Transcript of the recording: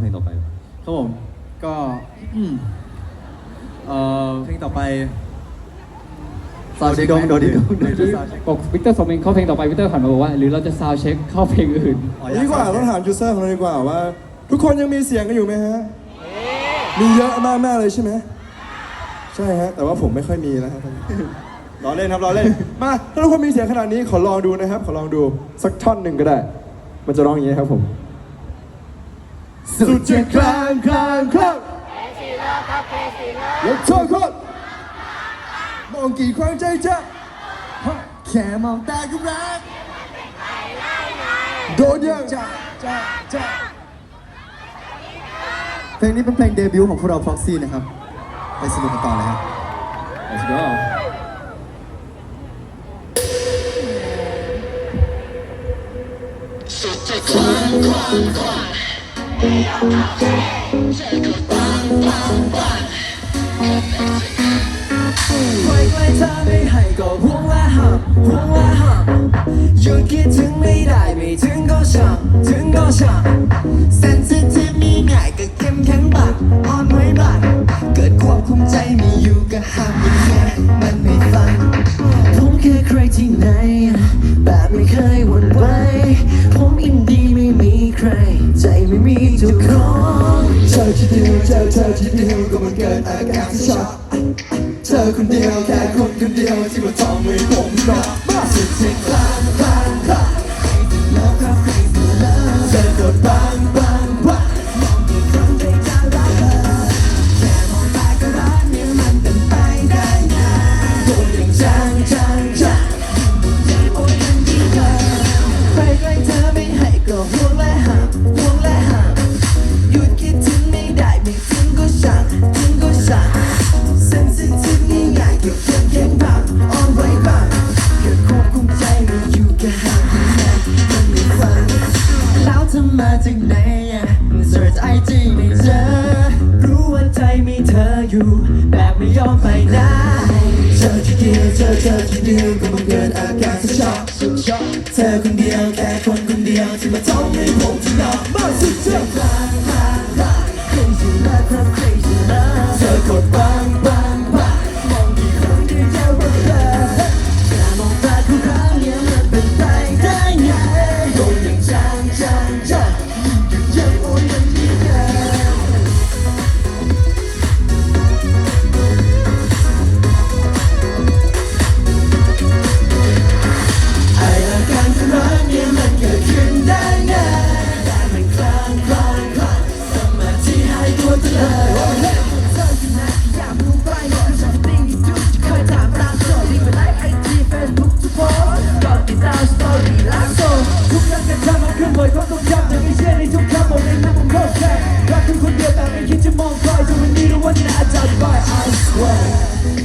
เพลงต่อไปครับผมก็อืมเอ่อเพลงต่อไปซาวด์เช็คไหมโดนดิโดนดิโดนดิบอกวิกเตอร์ส่งเพลงเข้าเพลงต่อไปวิกเตอร์หันมาบอกว่า หรือเราจะซาวด์เช็คเข้าเพลงอื่นอ๋อดีกว่าต้องถามยูเซอร์ของเราดีกว่าว่า ทุกคนยังมีเสียงกันอยู่ไหมฮะมีเยอะมากมากๆเลยใช่ไหมใช่ฮะแต่ว่าผมไม่ค่อยมีแล้วครับล้อเล่นครับล้อเล่นมาถ้าทุกคนมีเสียงขนาดนี้ขอลองดูนะครับ ขอลองดูสักท่อนหนึ่งก็ได้ มันจะร้องอย่างนี้ครับผม สุดจะคลางคลางคลางแล้วโทษคนมองกี่ครั้งใจจะแค่มองตาก็รักโดนยังจ้าจ้าจ้าเพลงนี้เป็นเพลงเดบิวต์ของพวกเรา Proxy นะครับ ไปสนุกกันต่อเลยครับ Let's go ใกล้ใกล้ เธอไม่ให้ก็ห่วงและห้ามห่วงและห้ามหยุดคิดถึงไม่ได้ไม่ถึงก็ช่างถึงก็ช่าง sensitive นี่ง่ายก็เข้มแข็งบัดอ่อนไหวบัดเกิดควบคุมใจม่อยู่ก็ห้ามมันแค่มันไม่ฟังผมแค่ใครที่ไหนแบบไม่เคยหวั่นไหวผมอินดี้ ใคร ใจไม่มีเจ้าของเธอที่เดียวเจอเธอที่เดียวก็มันเกิดอาการที่ชอบเธอคนเดียวแค่คนคนเดียวที่มาทำให้ผมนอนมาสุดที่คลางคลาง อยู่แบบไม่ยอมไปไหนเธอที่เดียวเจอเธอที่เดียวก็มันเกิดอาการสุดช็อกเธอคนเดียวแค่คนคนเดียวที่มาทำให้ผมที่นอนมาสุดเจ็บ crazy love love crazy love นั้นผมเข้าใจรักคุณคนเดียวแต่ไม่คิดจะมองใครจนวันนี้รู้ว่านี่น่าจะไป I swear